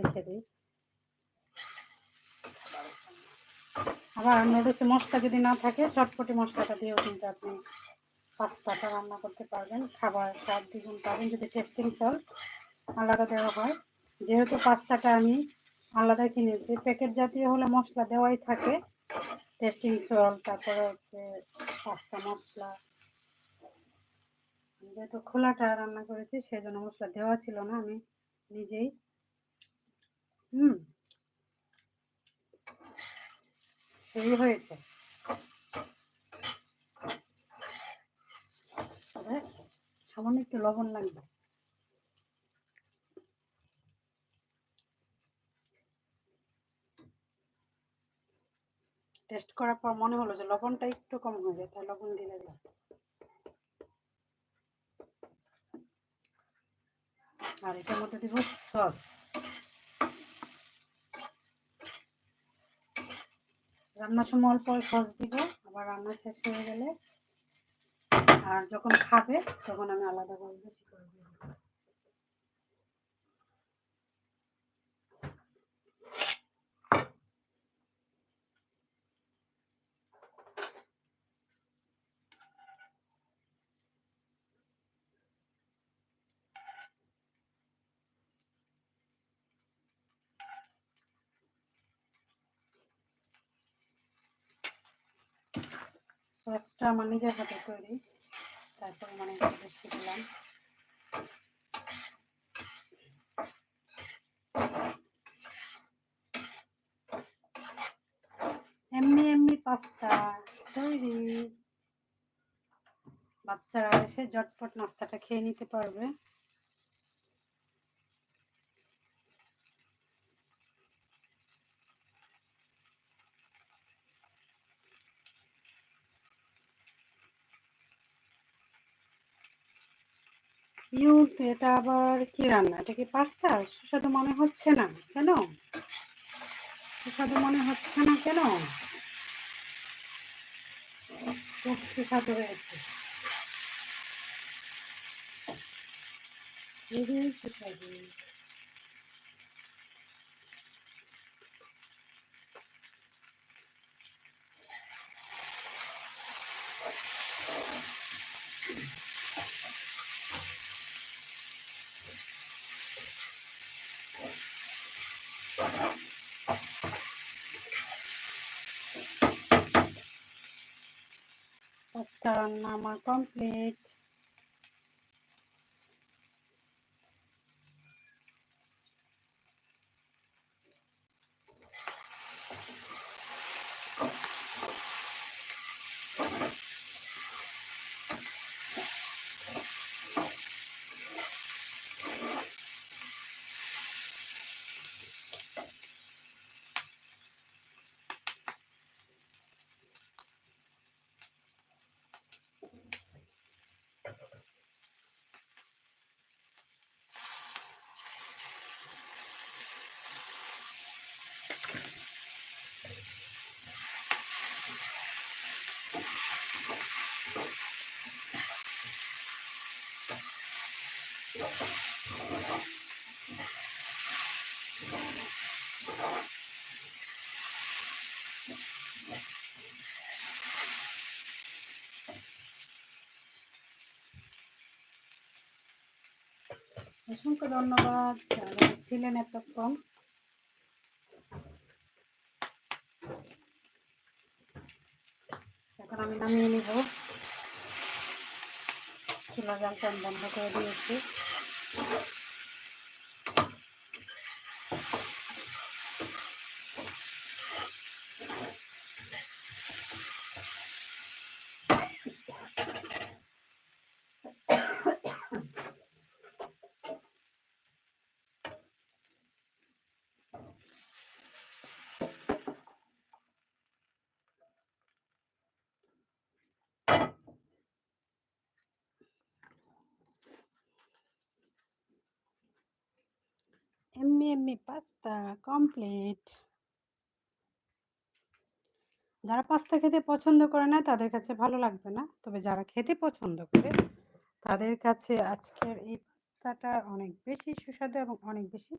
রেখে আবার নুডলসে মশলা যদি না থাকে, চটপটি মশলাটা দিয়েও কিন্তু আপনি পাস্তাটা রান্না করতে পারবেন। খাবার স্বাদ দ্বিগুণ পাবেন যদি টেস্টিং সল্ট আলাদা দেওয়া হয়। যেহেতু পাস্তাটা আমি আলাদা কিনেছি প্যাকেট জাতীয় হলে মশলা দেওয়াই থাকে। টেস্টিং সল্ট তারপরে হচ্ছে পাস্তা, মশলা। যেহেতু খোলাটা রান্না করেছি সেই জন্য মশলা দেওয়া ছিল না, আমি নিজেই হুম। হয়েছে। সামান্য একটু লবণ লাগবে। টেস্ট করার পর মনে হলো যে লবণটা একটু কম হয়ে যায় তাই লবণ দিলে দিলাম। আর এটার মধ্যে দিব সস। রান্নার সময় অল্প সস দিব, আবার রান্না শেষ হয়ে গেলে। আর যখন খাবে, তখন আমি আলাদা করে সসটা আমার নিজের হাতে তৈরি। তারপরে মানে এমনি এমনি পাস্তা তৈরি। বাচ্চারা এসে ঝটপট নাস্তাটা খেয়ে নিতে পারবে। ইউট এটা আবার কি রান্না? এটা কি পাস্তা? সুস্বাদু মনে হচ্ছে না কেন? সুস্বাদু মনে হচ্ছে না কেন? সুস্বাদু হয়েছে। সুস্বাদু। পাস্তা রান্না আমার অসংখ্য ধন্যবাদ যারা ছিলেন এতক্ষণ। এখন আমি নামিয়ে নিব। চুলা জালটা বন্ধ করে দিয়েছি। এমনি এমনি পাস্তা কমপ্লিট যারা পাস্তা খেতে পছন্দ করে না, তাদের কাছে ভালো লাগবে না। তবে যারা খেতে পছন্দ করে, তাদের কাছে আজকের এই পাস্তাটা অনেক বেশি সুস্বাদু এবং অনেক বেশি